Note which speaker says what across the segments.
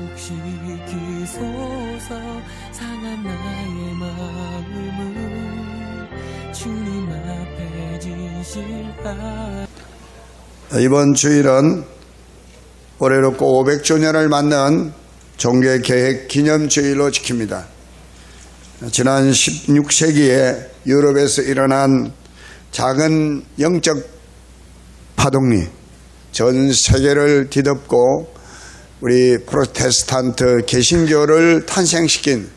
Speaker 1: 회복시키소서 상한 나의 마음을 주님 앞에 진실하
Speaker 2: 이번 주일은 올해로 꼭 500주년을 맞는 종교의 계획 기념 주일로 지킵니다. 지난 16세기에 유럽에서 일어난 작은 영적 파동이 전 세계를 뒤덮고 우리 프로테스탄트 개신교를 탄생시킨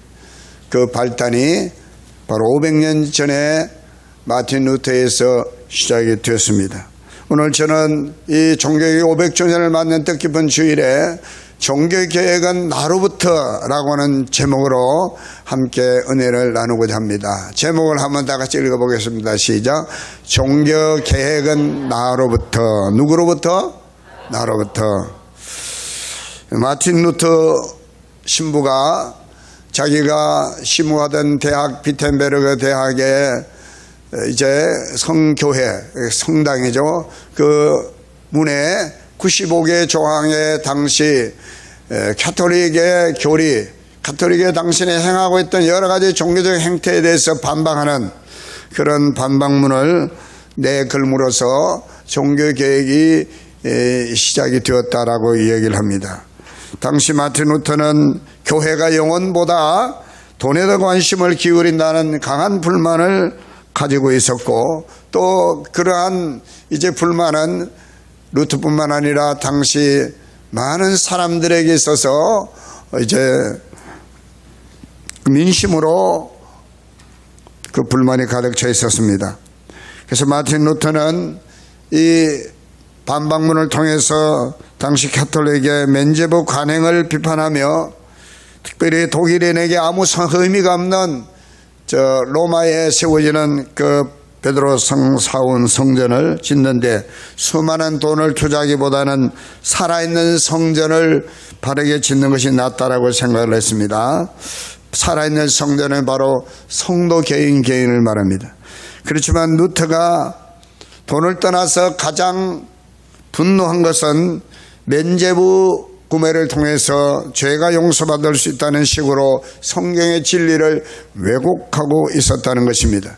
Speaker 2: 그 발단이 바로 500년 전에 마틴 루터에서 시작이 되었습니다. 오늘 저는 이 종교의 500주년을 맞는 뜻깊은 주일에 종교개혁은 나로부터라고 하는 제목으로 함께 은혜를 나누고자 합니다. 제목을 한번 다 같이 읽어보겠습니다. 시작. 종교개혁은 나로부터. 누구로부터? 나로부터. 마틴 루터 신부가 자기가 심우하던 대학 비텐베르그 대학에 이제 성교회 성당이죠. 그 문에 95개 조항의 당시 에, 카톨릭의 교리, 카톨릭의 당신이 행하고 있던 여러 가지 종교적 행태에 대해서 반박하는 그런 반박문을 내걸므로써 종교 개혁이 에, 시작이 되었다라고 이야기를 합니다. 당시 마틴 루터는 교회가 영혼보다 돈에 더 관심을 기울인다는 강한 불만을 가지고 있었고 또 그러한 이제 불만은 루트뿐만 아니라 당시 많은 사람들에게 있어서 이제 민심으로 그 불만이 가득 차 있었습니다. 그래서 마틴 루터는 이 반박문을 통해서 당시 카톨릭의 면제부 관행을 비판하며 특별히 독일인에게 아무 성- 의미가 없는 저 로마에 세워지는 그 베드로 성 사원 성전을 짓는데 수많은 돈을 투자하기보다는 살아있는 성전을 바르게 짓는 것이 낫다라고 생각을 했습니다. 살아있는 성전은 바로 성도 개인 개인을 말합니다. 그렇지만 루터가 돈을 떠나서 가장 분노한 것은 면제부 구매를 통해서 죄가 용서받을 수 있다는 식으로 성경의 진리를 왜곡하고 있었다는 것입니다.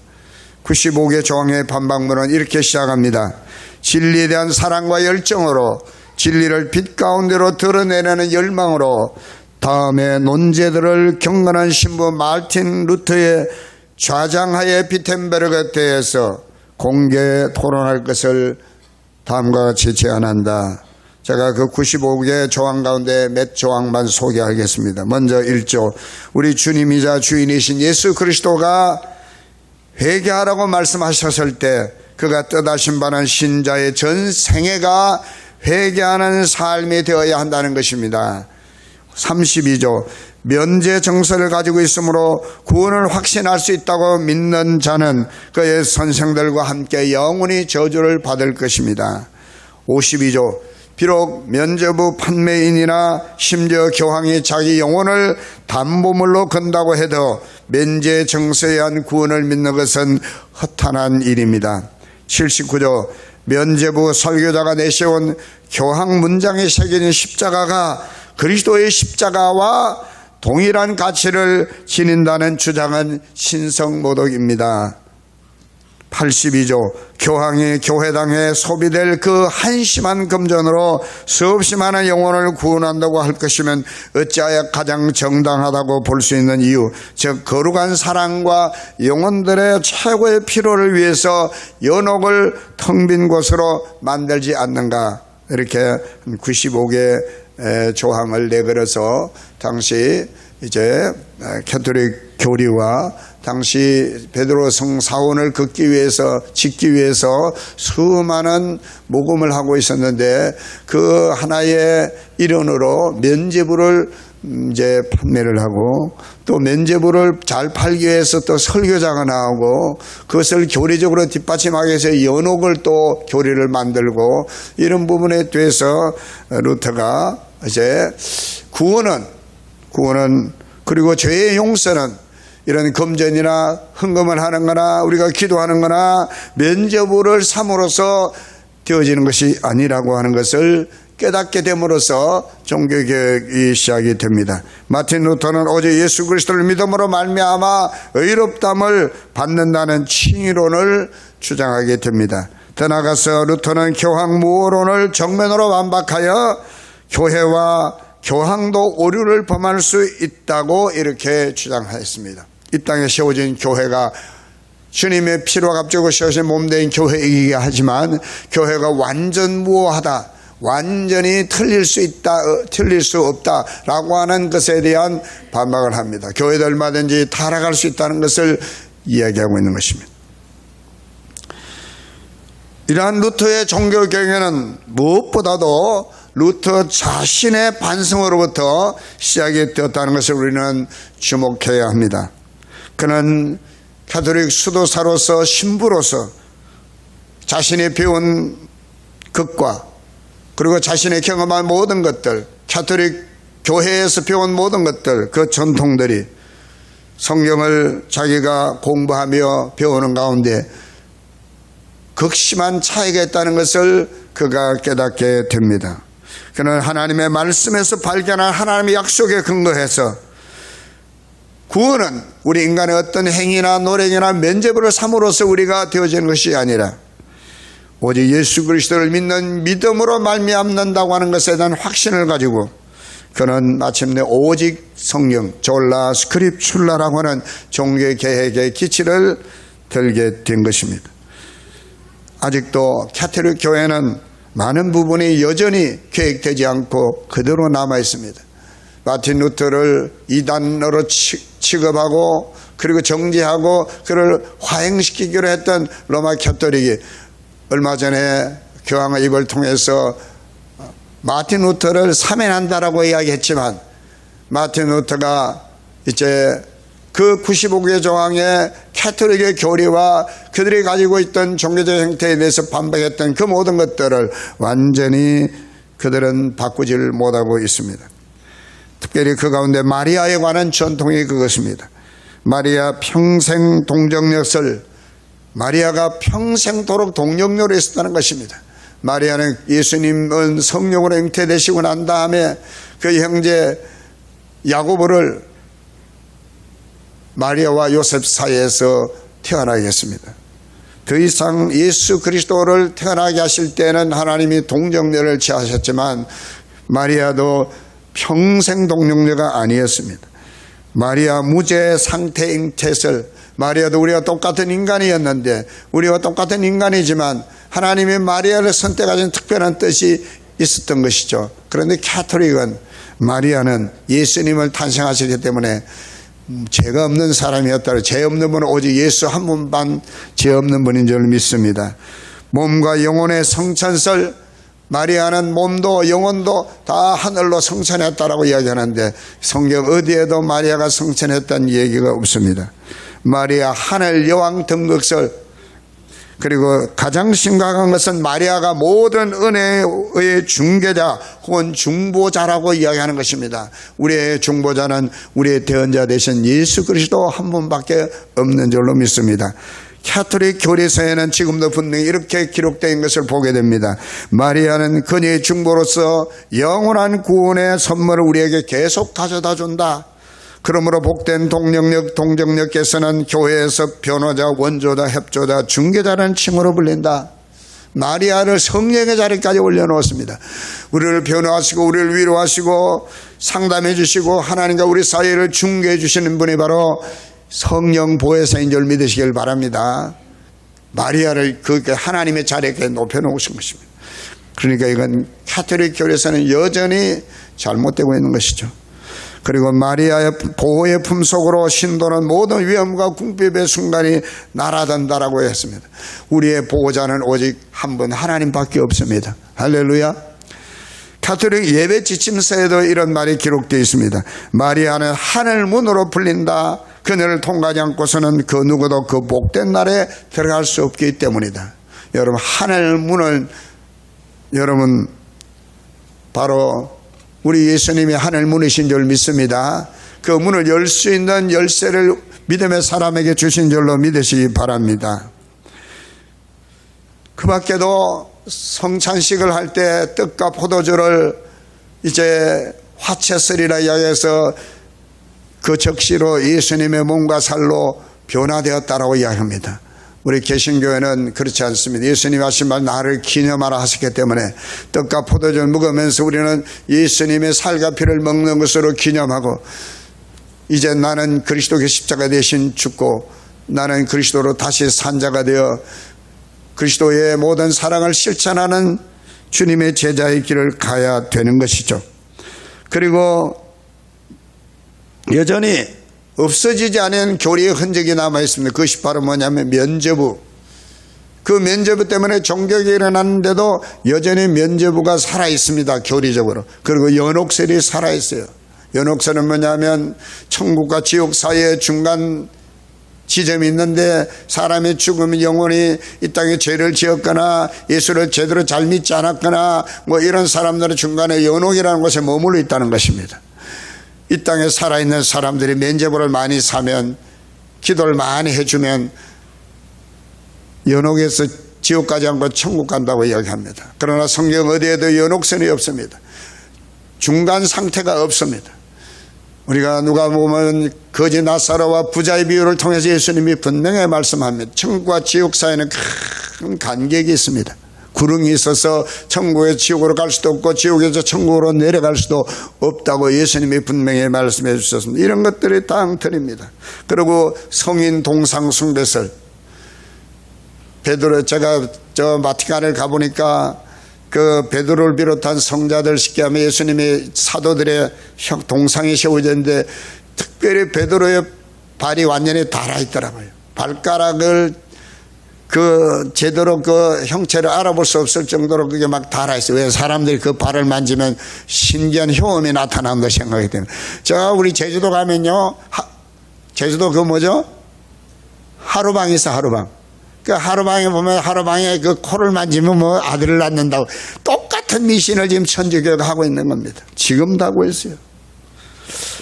Speaker 2: 95개 조항의 반박문은 이렇게 시작합니다. 진리에 대한 사랑과 열정으로 진리를 빛 가운데로 드러내려는 열망으로 다음에 논제들을 경건한 신부 말틴 루터의 좌장하에 비텐베르그 대해서 공개 토론할 것을 다음과 같이 제안한다. 제가 그 95개 조항 가운데 몇 조항만 소개하겠습니다. 먼저 1조. 우리 주님이자 주인이신 예수 그리스도가 회개하라고 말씀하셨을 때 그가 뜻하신 바는 신자의 전 생애가 회개하는 삶이 되어야 한다는 것입니다. 32조 면제 정서를 가지고 있으므로 구원을 확신할 수 있다고 믿는 자는 그의 선생들과 함께 영원히 저주를 받을 것입니다. 52조 비록 면제부 판매인이나 심지어 교황이 자기 영혼을 담보물로 건다고 해도 면제 정서에 의한 구원을 믿는 것은 허탄한 일입니다. 79조 면제부 설교자가 내세운 교황 문장에 새겨진 십자가가 그리스도의 십자가와 동일한 가치를 지닌다는 주장은 신성모독입니다. 82조 교황이 교회당에 소비될 그 한심한 금전으로 수없이 많은 영혼을 구원한다고 할 것이면 어찌하여 가장 정당하다고 볼 수 있는 이유 즉 거룩한 사랑과 영혼들의 최고의 필요를 위해서 연옥을 텅 빈 곳으로 만들지 않는가? 이렇게 95개 조항을 내걸어서 당시 이제 캐톨릭 교리와 당시 베드로 성 사원을 긋기 위해서 짓기 위해서 수많은 모금을 하고 있었는데 그 하나의 일원으로 면제부를 음, 이제 판매를 하고 또 면제부를 잘 팔기 위해서 또 설교자가 나오고 그것을 교리적으로 뒷받침하기 위해서 연옥을 또 교리를 만들고 이런 부분에 대해서 루터가 이제 구원은 구원은 그리고 죄의 용서는 이런 금전이나 헌금을 하는 거나 우리가 기도하는 거나 면제부를 삼으로써 되어지는 것이 아니라고 하는 것을 깨닫게 됨으로써 종교개혁이 시작이 됩니다. 마틴 루터는 오직 예수 그리스도를 믿음으로 말미암아 의롭담을 받는다는 칭의론을 주장하게 됩니다. 더 나아가서 루터는 교황무호론을 정면으로 반박하여 교회와 교황도 오류를 범할 수 있다고 이렇게 주장하였습니다. 이 땅에 세워진 교회가 주님의 피로 값주고 세우신 몸된 교회이기야 하지만 교회가 완전 무호하다. 완전히 틀릴 수 있다, 어, 틀릴 수 없다라고 하는 것에 대한 반박을 합니다. 교회도 얼마든지 타락할 수 있다는 것을 이야기하고 있는 것입니다. 이러한 루터의 종교 경영은 무엇보다도 루터 자신의 반성으로부터 시작이 되었다는 것을 우리는 주목해야 합니다. 그는 가톨릭 수도사로서 신부로서 자신이 배운 것과 그리고 자신의 경험한 모든 것들, 가톨릭 교회에서 배운 모든 것들, 그 전통들이 성경을 자기가 공부하며 배우는 가운데 극심한 차이가 있다는 것을 그가 깨닫게 됩니다. 그는 하나님의 말씀에서 발견한 하나님의 약속에 근거해서 구원은 우리 인간의 어떤 행위나 노력이나 면죄부를 삼으로써 우리가 되어지는 것이 아니라 오직 예수 그리스도를 믿는 믿음으로 말미암는다고 하는 것에 대한 확신을 가지고 그는 마침내 오직 성령 졸라 스크립출라라고 하는 종교 계획의 기치를 들게 된 것입니다. 아직도 캐톨릭 교회는 많은 부분이 여전히 계획되지 않고 그대로 남아 있습니다. 마틴 루터를 이단으로 취급하고 그리고 정지하고 그를 화행시키기로 했던 로마 캐톨릭이 얼마 전에 교황의 입을 통해서 마틴 루터를 사면한다라고 이야기했지만 마틴 루터가 이제 그 95개 조항의 캐톨릭의 교리와 그들이 가지고 있던 종교적 형태에 대해서 반박했던 그 모든 것들을 완전히 그들은 바꾸지를 못하고 있습니다. 특별히 그 가운데 마리아에 관한 전통이 그것입니다. 마리아 평생 동정역설 마리아가 평생도록 동정녀로 있었다는 것입니다. 마리아는 예수님은 성령으로 잉태되시고 난 다음에 그 형제 야고보를 마리아와 요셉 사이에서 태어나게 했습니다. 더 이상 예수 그리스도를 태어나게 하실 때는 하나님이 동정녀를 취하셨지만 마리아도 평생 동정녀가 아니었습니다. 마리아 무죄 상태 잉태설 마리아도 우리와 똑같은 인간이었는데 우리와 똑같은 인간이지만 하나님이 마리아를 선택하신 특별한 뜻이 있었던 것이죠. 그런데 캐톨릭은 마리아는 예수님을 탄생하시기 때문에 죄가 없는 사람이었다. 죄 없는 분은 오직 예수 한 분만 죄 없는 분인 줄 믿습니다. 몸과 영혼의 성천설 마리아는 몸도 영혼도 다 하늘로 성천했다라고 이야기하는데 성경 어디에도 마리아가 성천했다는 얘기가 없습니다. 마리아 하늘 여왕 등극설 그리고 가장 심각한 것은 마리아가 모든 은혜의 중개자 혹은 중보자라고 이야기하는 것입니다. 우리의 중보자는 우리의 대언자 되신 예수 그리스도 한 분밖에 없는 줄로 믿습니다. 캐톨릭 교리서에는 지금도 분명히 이렇게 있는 것을 보게 됩니다. 마리아는 그녀의 중보로서 영원한 구원의 선물을 우리에게 계속 가져다 준다. 그러므로 복된 동력력, 동정력께서는 교회에서 변호자, 원조자, 협조자, 중개자라는 칭호로 불린다. 마리아를 성령의 자리까지 올려놓았습니다. 우리를 변호하시고 우리를 위로하시고 상담해 주시고 하나님과 우리 사이를 중개해 주시는 분이 바로 성령 보혜사인 줄 믿으시길 바랍니다. 마리아를 그 하나님의 자리에 높여놓으신 것입니다. 그러니까 이건 카톨릭 교회에서는 여전히 잘못되고 있는 것이죠. 그리고 마리아의 보호의 품속으로 신도는 모든 위험과 궁핍의 순간이 날아든다라고 했습니다. 우리의 보호자는 오직 한 분 하나님밖에 없습니다. 할렐루야. 카톨릭 예배 지침서에도 이런 말이 기록되어 있습니다. 마리아는 하늘 문으로 풀린다. 그녀를 통과하지 않고서는 그 누구도 그 복된 날에 들어갈 수 없기 때문이다. 여러분 하늘 문을 여러분 바로 우리 예수님이 하늘 문이신 줄 믿습니다. 그 문을 열 수 있는 열쇠를 믿음의 사람에게 주신 줄로 믿으시기 바랍니다. 그 밖에도 성찬식을 할 때 떡과 포도주를 이제 화채 쓰리라 이야기해서 그 적시로 예수님의 몸과 살로 변화되었다라고 이야기합니다. 우리 개신교회는 그렇지 않습니다. 예수님이 하신 말 나를 기념하라 하셨기 때문에 떡과 포도주를 먹으면서 우리는 예수님의 살과 피를 먹는 것으로 기념하고 이제 나는 그리스도의 십자가 대신 죽고 나는 그리스도로 다시 산자가 되어 그리스도의 모든 사랑을 실천하는 주님의 제자의 길을 가야 되는 것이죠. 그리고 여전히 없어지지 않은 교리의 흔적이 남아 있습니다. 그것이 바로 뭐냐면 면죄부. 그 면죄부 때문에 종교가 일어났는데도 여전히 면죄부가 살아 있습니다. 교리적으로. 그리고 연옥설이 살아 있어요. 연옥설은 뭐냐면 천국과 지옥 사이에 중간 지점이 있는데 사람이 죽으면 영혼이 이 땅에 죄를 지었거나 예수를 제대로 잘 믿지 않았거나 뭐 이런 사람들은 중간에 연옥이라는 곳에 머물러 있다는 것입니다. 이 땅에 살아있는 사람들이 면죄부를 많이 사면 기도를 많이 해주면 연옥에서 지옥 가지 않고 천국 간다고 이야기합니다. 그러나 성경 어디에도 연옥선이 없습니다. 중간 상태가 없습니다. 우리가 누가 보면 거지 나사로와 부자의 비유를 통해서 예수님이 분명히 말씀합니다. 천국과 지옥 사이에는 큰 간격이 있습니다. 구름이 있어서 천국에서 지옥으로 갈 수도 없고 지옥에서 천국으로 내려갈 수도 없다고 예수님이 분명히 말씀해 주셨습니다. 이런 것들이 다 엉터리입니다. 그리고 성인 동상 숭배설 베드로 제가 저 마티칸을 가보니까 그 베드로를 비롯한 성자들 쉽게 하면 예수님이 사도들의 형 동상이 세워졌는데 특별히 베드로의 발이 완전히 달아 있더라고요. 발가락을 그 제대로 그 형체를 알아볼 수 없을 정도로 그게 막 달아 있어요. 왜 사람들이 그 발을 만지면 신기한 효험이 나타난다 생각이 됩니다. 제가 우리 제주도 가면요. 하- 제주도 그 뭐죠? 하루방 있어 하루방. 그 하루방에 보면 하루방에 그 코를 만지면 뭐 아들을 낳는다고 똑같은 미신을 지금 천주교가 하고 있는 겁니다. 지금도 하고 있어요.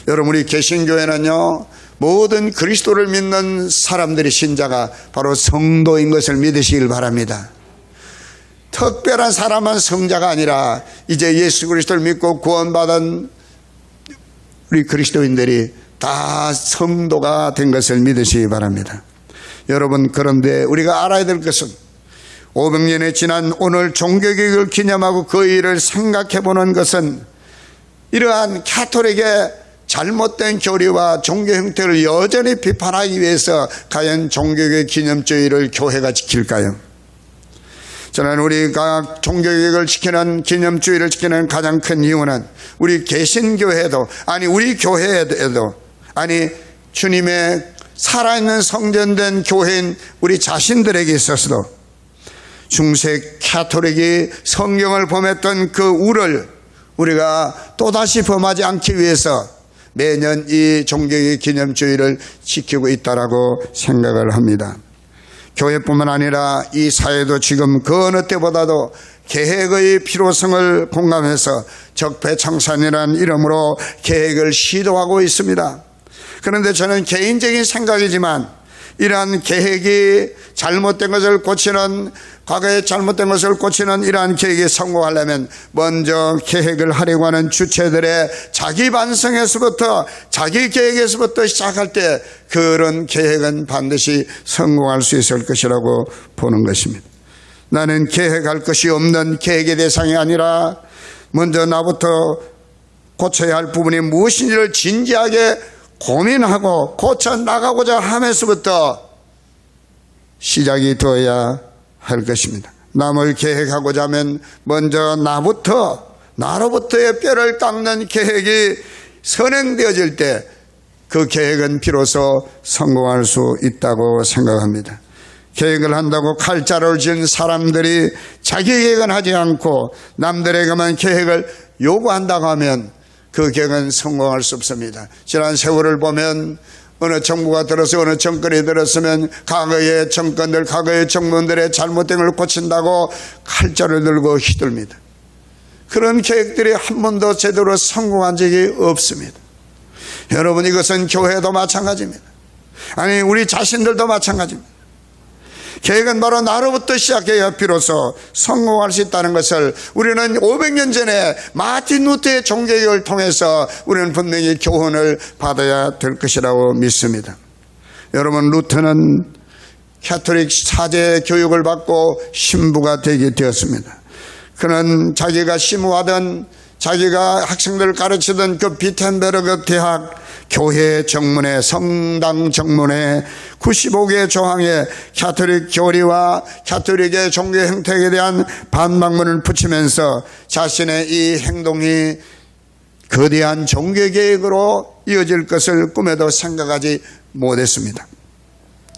Speaker 2: 여러분 우리 개신교회는요 모든 그리스도를 믿는 사람들의 신자가 바로 성도인 것을 믿으시길 바랍니다. 특별한 사람만 성자가 아니라 이제 예수 그리스도를 믿고 구원받은 우리 그리스도인들이 다 성도가 된 것을 믿으시기 바랍니다. 여러분 그런데 우리가 알아야 될 것은 500년에 지난 오늘 종교개혁을 기념하고 그 일을 생각해 보는 것은 이러한 카톨릭의 잘못된 교리와 종교 형태를 여전히 비판하기 위해서 과연 종교개혁 기념주의를 교회가 지킬까요? 저는 우리가 종교개혁을 지키는 기념주의를 지키는 가장 큰 이유는 우리 개신교회도 아니 우리 교회에도 아니 주님의 살아있는 성전된 교회인 우리 자신들에게 있어서도 중세 카톨릭이 성경을 범했던 그 우를 우리가 또다시 범하지 않기 위해서 매년 이 종교의 기념주의를 지키고 있다라고 생각을 합니다. 교회뿐만 아니라 이 사회도 지금 그 어느 때보다도 계획의 필요성을 공감해서 적폐청산이라는 이름으로 계획을 시도하고 있습니다. 그런데 저는 개인적인 생각이지만 이러한 계획이 잘못된 것을 고치는 과거에 잘못된 것을 고치는 이러한 계획이 성공하려면 먼저 계획을 하려고 하는 주체들의 자기 반성에서부터 자기 계획에서부터 시작할 때 그런 계획은 반드시 성공할 수 있을 것이라고 보는 것입니다. 나는 계획할 것이 없는 계획의 대상이 아니라 먼저 나부터 고쳐야 할 부분이 무엇인지를 진지하게 고민하고 고쳐 나가고자 하면서부터 시작이 되어야 할 것입니다. 남을 계획하고자 하면 먼저 나부터 나로부터의 뼈를 깎는 계획이 선행되어질 때 그 계획은 비로소 성공할 수 있다고 생각합니다. 계획을 한다고 칼자루를 쥔 사람들이 자기 계획은 하지 않고 남들에게만 계획을 요구한다고 하면 그 계획은 성공할 수 없습니다. 지난 세월을 보면 어느 정부가 들어서 어느 정권이 들었으면 과거의 정권들, 과거의 정부들의 잘못된 걸 고친다고 칼자를 들고 휘둘립니다. 그런 계획들이 한 번도 제대로 성공한 적이 없습니다. 여러분 이것은 교회도 마찬가지입니다. 아니 우리 자신들도 마찬가지입니다. 계획은 바로 나로부터 시작해야 비로소 성공할 수 있다는 것을 우리는 500년 전에 마틴 루터의 종교개혁을 통해서 우리는 분명히 교훈을 받아야 될 것이라고 믿습니다. 여러분 루터는 캐토릭 사제 교육을 받고 신부가 되게 되었습니다. 그는 자기가 심우하던 자기가 학생들을 가르치던 그 비텐베르그 대학 교회 정문에 성당 정문에 95개 조항의 캐토릭 교리와 캐토릭의 종교 행태에 대한 반박문을 붙이면서 자신의 이 행동이 거대한 종교 계획으로 이어질 것을 꿈에도 생각하지 못했습니다.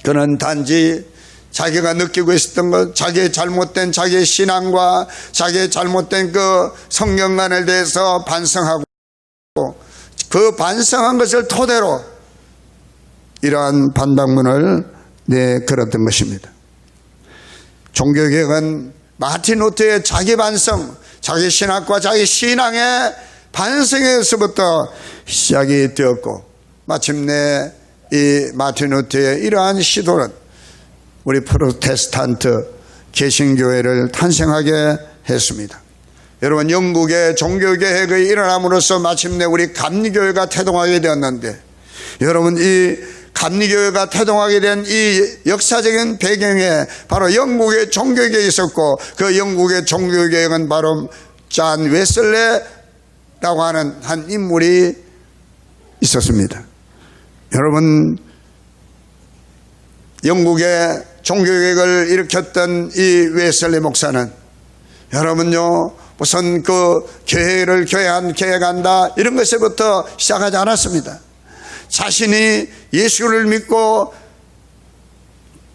Speaker 2: 그는 단지 자기가 느끼고 있었던 것, 자기의 잘못된 자기의 신앙과 자기의 잘못된 그 성경관에 대해서 반성하고 그 반성한 것을 토대로 이러한 반박문을 내걸었던 것입니다. 종교개혁은 마틴 루터의 자기 반성, 자기 신학과 자기 신앙의 반성에서부터 시작이 되었고 마침내 이 마틴 루터의 이러한 시도는 우리 프로테스탄트 개신교회를 탄생하게 했습니다. 여러분 영국의 종교개혁의 일어남으로써 마침내 우리 감리교회가 태동하게 되었는데 여러분 이 감리교회가 태동하게 된 이 역사적인 배경에 바로 영국의 종교개혁이 있었고 그 영국의 종교개혁은 바로 잔 웨슬레라고 하는 한 인물이 있었습니다. 여러분 영국의 종교개혁을 일으켰던 이 웨슬레 목사는 여러분요 우선 그 교회를 교회한 계획한다 이런 것에부터 시작하지 않았습니다. 자신이 예수를 믿고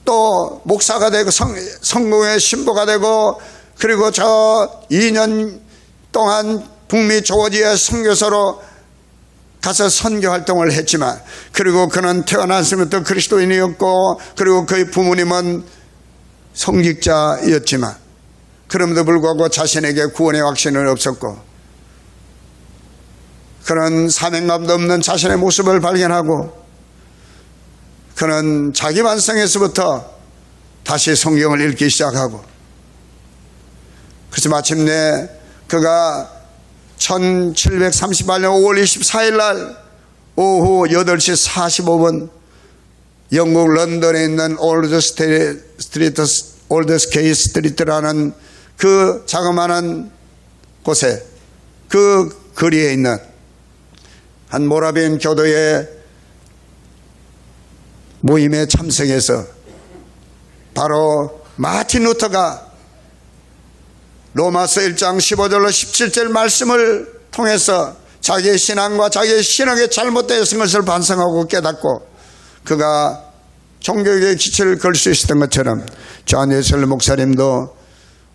Speaker 2: 또 목사가 되고 성, 성공의 신부가 되고 그리고 저 2년 동안 북미 조지의 선교사로 가서 선교 활동을 했지만 그리고 그는 태어났으면부터 그리스도인이었고 그리고 그의 부모님은 성직자였지만 그럼에도 불구하고 자신에게 구원의 확신은 없었고 그런 사명감도 없는 자신의 모습을 발견하고 그는 자기 반성에서부터 다시 성경을 읽기 시작하고 그래서 마침내 그가 1738년 5월 24일 날 오후 8시 45분 영국 런던에 있는 올드 스트리트 올드 스케이 스트리트라는 그 자그마한 곳에 그 거리에 있는 한 모라비안 교도의 모임에 참석해서 바로 마틴 루터가 로마서 1장 15절로 17절 말씀을 통해서 자기의 신앙과 자기의 신앙의 잘못된 것을 반성하고 깨닫고 그가 종교의 기초를 걸 수 있었던 것처럼 존 웨슬리 목사님도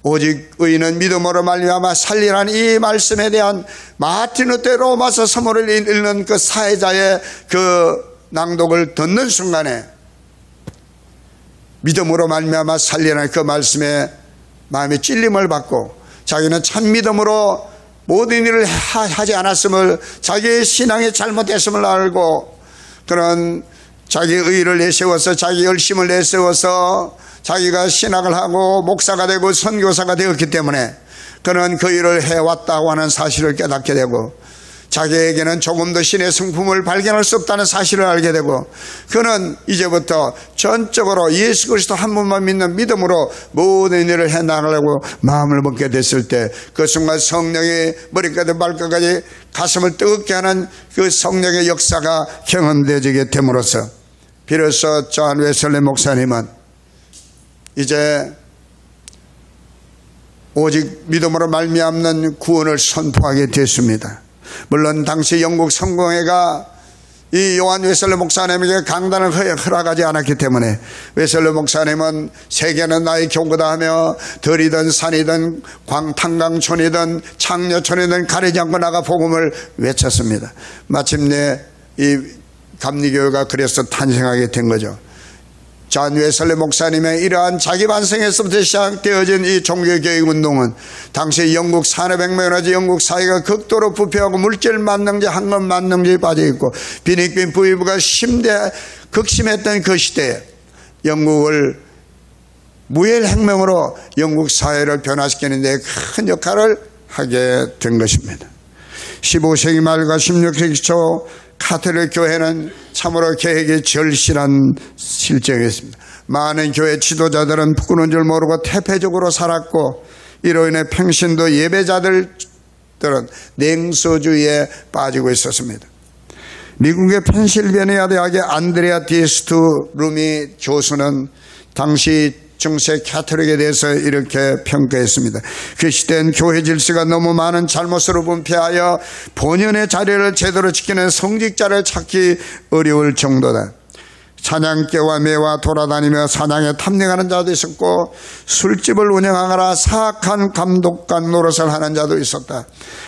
Speaker 2: 오직 의인은 믿음으로 말미암아 살리라는 이 말씀에 대한 마틴 루터 로마서 서문을 읽는 그 사회자의 그 낭독을 듣는 순간에 믿음으로 말미암아 살리라는 그 말씀에 마음의 찔림을 받고 자기는 참 믿음으로 모든 일을 하지 않았음을 자기의 신앙의 잘못했음을 알고 그런 자기 의를 내세워서 자기 열심을 내세워서 자기가 신학을 하고 목사가 되고 선교사가 되었기 때문에 그는 그 일을 해왔다고 하는 사실을 깨닫게 되고 자기에게는 조금 더 신의 성품을 발견할 수 없다는 사실을 알게 되고 그는 이제부터 전적으로 예수 그리스도 한 분만 믿는 믿음으로 모든 일을 해 나가려고 마음을 먹게 됐을 때 그 순간 성령이 머리까지 발끝까지 가슴을 뜨겁게 하는 그 성령의 역사가 경험되어지게 됨으로써 비로소 존 웨슬리 목사님은 이제 오직 믿음으로 말미암는 구원을 선포하게 됐습니다. 물론 당시 영국 성공회가 이 요한 웨슬레 목사님에게 강단을 허락하지 않았기 때문에 웨슬레 목사님은 세계는 나의 교구다 하며 들이든 산이든 광탄강촌이든 창녀촌이든 가리지 않고 나가 복음을 외쳤습니다. 마침내 이 감리교회가 그래서 탄생하게 된 거죠. 존 웨슬리 목사님의 이러한 자기 반성에서부터 시작되어진 이 종교개혁 운동은 당시 영국 산업혁명이라지 영국 사회가 극도로 부패하고 물질 만능제, 황금 만능제에 빠져있고 비닉빈 부의부가 심대 극심했던 그 시대에 영국을 무혈혁명으로 영국 사회를 변화시키는 데 큰 역할을 하게 된 것입니다. 15세기 말과 16세기 초 카톨릭 교회는 참으로 계획이 절실한 실정이었습니다. 많은 교회 지도자들은 부끄러운 줄 모르고 태폐적으로 살았고 이로 인해 평신도 예배자들은 냉소주의에 빠지고 있었습니다. 미국의 펜실베니아 대학의 안드레아 디스트 루미 교수는 당시 중세 카톨릭에 대해서 이렇게 평가했습니다. 그 시대엔 교회 질서가 너무 많은 잘못으로 분폐하여 본연의 자리를 제대로 지키는 성직자를 찾기 어려울 정도다. 사냥개와 매와 돌아다니며 사냥에 탐닉하는 자도 있었고 술집을 운영하거나 사악한 감독관 노릇을 하는 자도 있었다.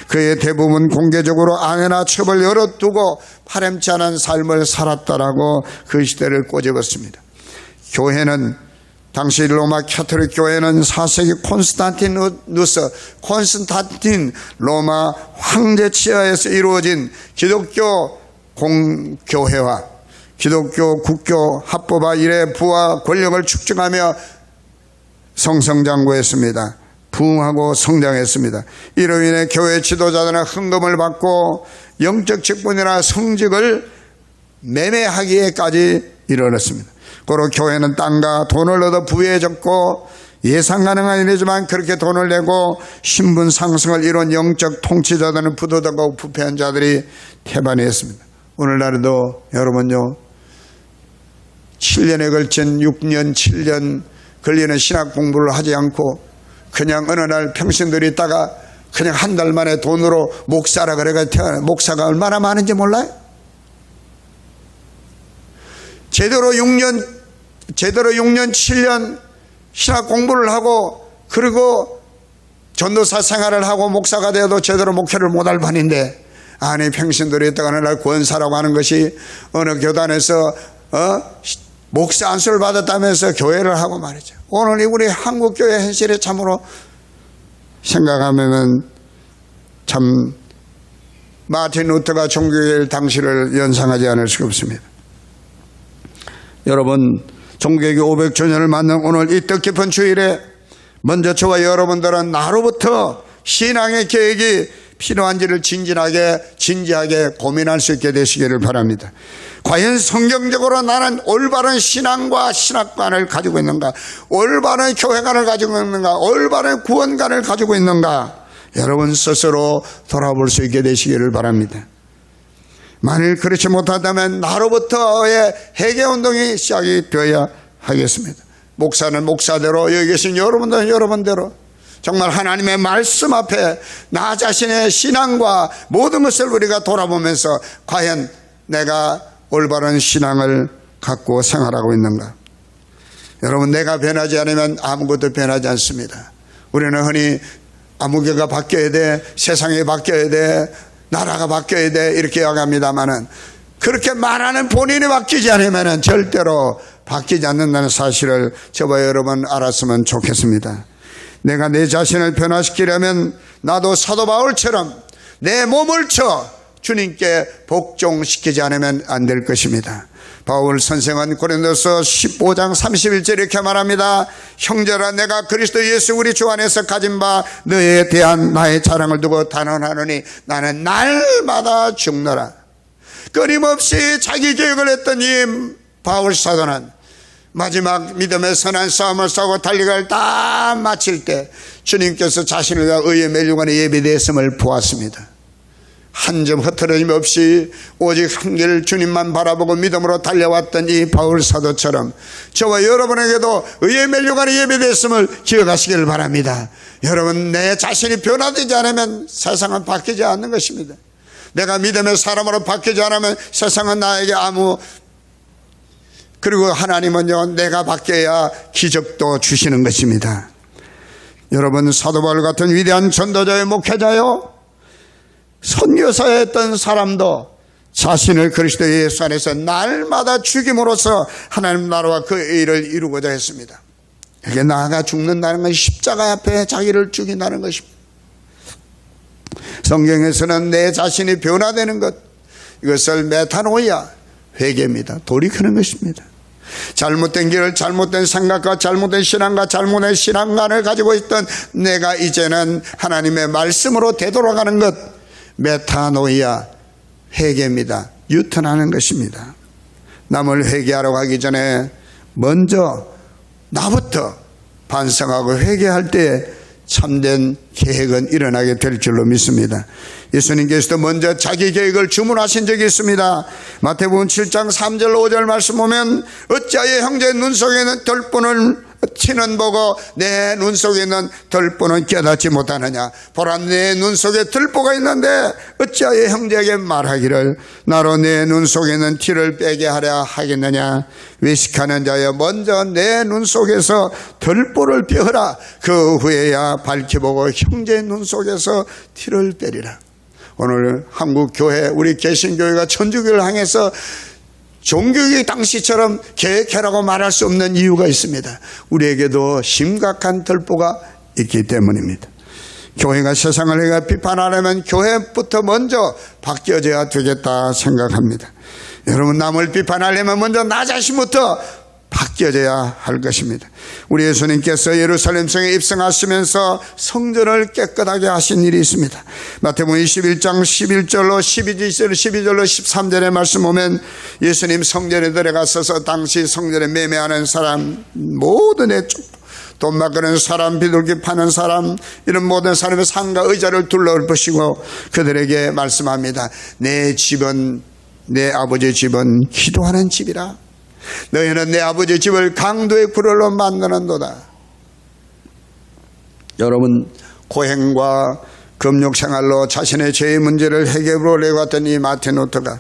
Speaker 2: 그의 대부분 공개적으로 아내나 첩을 열어두고 파렴치 않은 삶을 살았다라고 그 시대를 꼬집었습니다. 교회는 당시 로마 카톨릭 교회는 4세기 콘스탄티누스 콘스탄틴 로마 황제 치하에서 이루어진 기독교 공교회와 기독교 국교 합법화 이래 부와 권력을 축적하며 성성장구했습니다. 부흥하고 성장했습니다. 이로 인해 교회 지도자들은 헌금을 받고 영적 직분이나 성직을 매매하기에까지 이르렀습니다. 고로 교회는 땅과 돈을 얻어 부유해졌고 예상 가능한 일이지만 그렇게 돈을 내고 신분 상승을 이룬 영적 통치자들은 부도덕하고 부패한 자들이 태반했습니다. 오늘날에도 여러분요 7년에 걸친 6년, 7년 걸리는 신학 공부를 하지 않고 그냥 어느 날 평신들이 있다가 그냥 한 달 만에 돈으로 목사라 그래가 태어나 목사가 얼마나 많은지 몰라요? 제대로 6년, 제대로 6년, 7년 신학 공부를 하고 그리고 전도사 생활을 하고 목사가 되어도 제대로 목회를 못할 판인데 아니 평신들이 있다가 어느 날 권사라고 하는 것이 어느 교단에서 어? 목사 안수를 받았다면서 교회를 하고 말이죠. 오늘 이 우리 한국 교회 현실에 참으로 생각하면은 참 마틴 루터가 종교의 당시를 연상하지 않을 수가 없습니다. 여러분 종교개혁 500주년을 맞는 오늘 이 뜻깊은 주일에 먼저 저와 여러분들은 나로부터 신앙의 계획이 필요한지를 진진하게 진지하게 고민할 수 있게 되시기를 바랍니다. 과연 성경적으로 나는 올바른 신앙과 신학관을 가지고 있는가? 올바른 교회관을 가지고 있는가? 올바른 구원관을 가지고 있는가? 여러분 스스로 돌아볼 수 있게 되시기를 바랍니다. 만일 그렇지 못하다면 나로부터의 해계 운동이 시작이 되어야 하겠습니다. 목사는 목사대로 여기 계신 여러분들은 여러분대로 정말 하나님의 말씀 앞에 나 자신의 신앙과 모든 것을 우리가 돌아보면서 과연 내가 올바른 신앙을 갖고 생활하고 있는가? 여러분 내가 변하지 않으면 아무것도 변하지 않습니다. 우리는 흔히 아무개가 바뀌어야 돼, 세상이 바뀌어야 돼, 나라가 바뀌어야 돼 이렇게 이야기합니다만은 그렇게 말하는 본인이 바뀌지 않으면 절대로 바뀌지 않는다는 사실을 저와 여러분 알았으면 좋겠습니다. 내가 내 자신을 변화시키려면 나도 사도 바울처럼 내 몸을 쳐 주님께 복종시키지 않으면 안 될 것입니다. 바울 선생은 고린도서 15장 31절 이렇게 말합니다. 형제라 내가 그리스도 예수 우리 주 안에서 가진 바 너에 대한 나의 자랑을 두고 단언하노니 나는 날마다 죽노라. 끊임없이 자기 계획을 했던 이 바울 사도는 마지막 믿음의 선한 싸움을 싸고 달리기를 다 마칠 때 주님께서 자신을 의의 멜류관에 예비되었음을 보았습니다. 한 점 흐트러짐 없이 오직 한 길 주님만 바라보고 믿음으로 달려왔던 이 바울 사도처럼 저와 여러분에게도 의의 멜류관에 예비되었음을 기억하시기를 바랍니다. 여러분 내 자신이 변화되지 않으면 세상은 바뀌지 않는 것입니다. 내가 믿음의 사람으로 바뀌지 않으면 세상은 나에게 아무 그리고 하나님은요 내가 바뀌어야 기적도 주시는 것입니다. 여러분 사도 바울 같은 위대한 전도자의 목회자요 선교사였던 사람도 자신을 그리스도 예수 안에서 날마다 죽임으로써 하나님 나라와 그 일을 이루고자 했습니다. 이게 나아가 죽는다는 것이 십자가 앞에 자기를 죽인다는 것입니다. 성경에서는 내 자신이 변화되는 것 이것을 메타노이아 회개입니다. 돌이키는 것입니다. 잘못된 길을 잘못된 생각과 잘못된 신앙과 잘못된 신앙관을 가지고 있던 내가 이제는 하나님의 말씀으로 되돌아가는 것 메타노이아 회개입니다. 유턴하는 것입니다. 남을 회개하러 가기 전에 먼저 나부터 반성하고 회개할 때 참된 계획은 일어나게 될 줄로 믿습니다. 예수님께서도 먼저 자기 계획을 주문하신 적이 있습니다. 마태복음 7장 3절 5절 말씀 보면 어찌하여 형제 눈 속에는 덜 분을 치는 보고 내 눈 속에 있는 덜보는 깨닫지 못하느냐. 보라 내 눈 속에 들보가 있는데 어찌하여 형제에게 말하기를 나로 내 눈 속에 있는 티를 빼게 하려 하겠느냐. 외식하는 자여 먼저 내 눈 속에서 덜보를 빼어라. 그 후에야 밝혀보고 형제의 눈 속에서 티를 빼리라. 오늘 한국 교회 우리 개신교회가 천주교를 향해서 종교의 당시처럼 계획해라고 말할 수 없는 이유가 있습니다. 우리에게도 심각한 덜보가 있기 때문입니다. 교회가 세상을 해가 비판하려면 교회부터 먼저 바뀌어져야 되겠다 생각합니다. 여러분 남을 비판하려면 먼저 나 자신부터 바뀌어져야 할 것입니다. 우리 예수님께서 예루살렘 성에 입성하시면서 성전을 깨끗하게 하신 일이 있습니다. 마태복음 21장 11절로 12절, 12절로 13절의 말씀 보면 예수님 성전에 들어가서서 당시 성전에 매매하는 사람 모든 애쪽 돈 맡기는 사람, 비둘기 파는 사람, 이런 모든 사람의 상가 의자를 둘러보시고 그들에게 말씀합니다. 내 집은, 내 아버지 집은 기도하는 집이라. 너희는 내 아버지 집을 강도의 불을로 만드는도다. 여러분 고행과 금욕 생활로 자신의 죄의 문제를 해결하려고 했던 이 마틴 루터가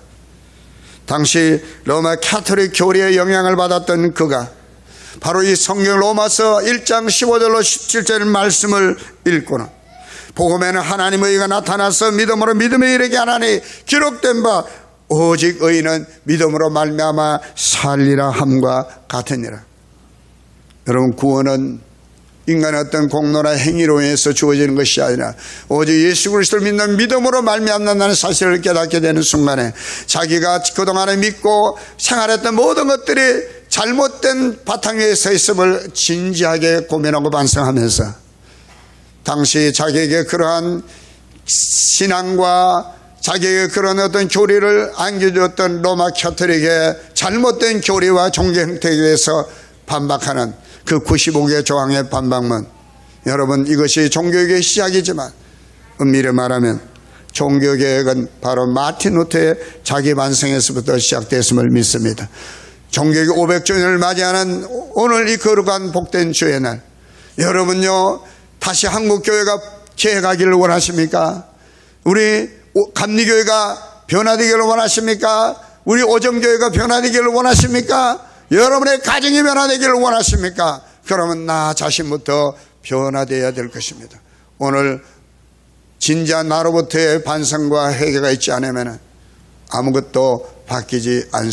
Speaker 2: 당시 로마 카톨릭 교리의 영향을 받았던 그가 바로 이 성경 로마서 1장 15절로 17절 말씀을 읽고는 복음에는 하나님의 의가 나타나서 믿음으로 믿음에 이르게 하나니 기록된 바 오직 의인은 믿음으로 말미암아 살리라 함과 같으니라. 여러분 구원은 인간의 어떤 공로나 행위로 인해서 주어지는 것이 아니라 오직 예수 그리스도를 믿는 믿음으로 말미암는다는 사실을 깨닫게 되는 순간에 자기가 그동안에 믿고 생활했던 모든 것들이 잘못된 바탕 위에 서 있음을 진지하게 고민하고 반성하면서 당시 자기에게 그러한 신앙과 자기에게 그런 어떤 교리를 안겨주었던 로마 카톨릭의 잘못된 교리와 종교 형태에 대해서 반박하는 그 95개 조항의 반박문 여러분 이것이 종교개혁의 시작이지만 엄밀히 말하면 종교개혁은 바로 마틴 루터의 자기 반성에서부터 시작됐음을 믿습니다 종교개혁 500주년을 맞이하는 오늘 이 거룩한 복된 주의 날 여러분요 다시 한국교회가 개혁하기를 원하십니까? 우리 감리교회가 변화되기를 원하십니까? 우리 오정교회가 변화되기를 원하십니까? 여러분의 가정이 변화되기를 원하십니까? 그러면 나 자신부터 변화되어야 될 것입니다. 오늘 진지한 나로부터의 반성과 회개가 있지 않으면 아무것도 바뀌지 않습니다.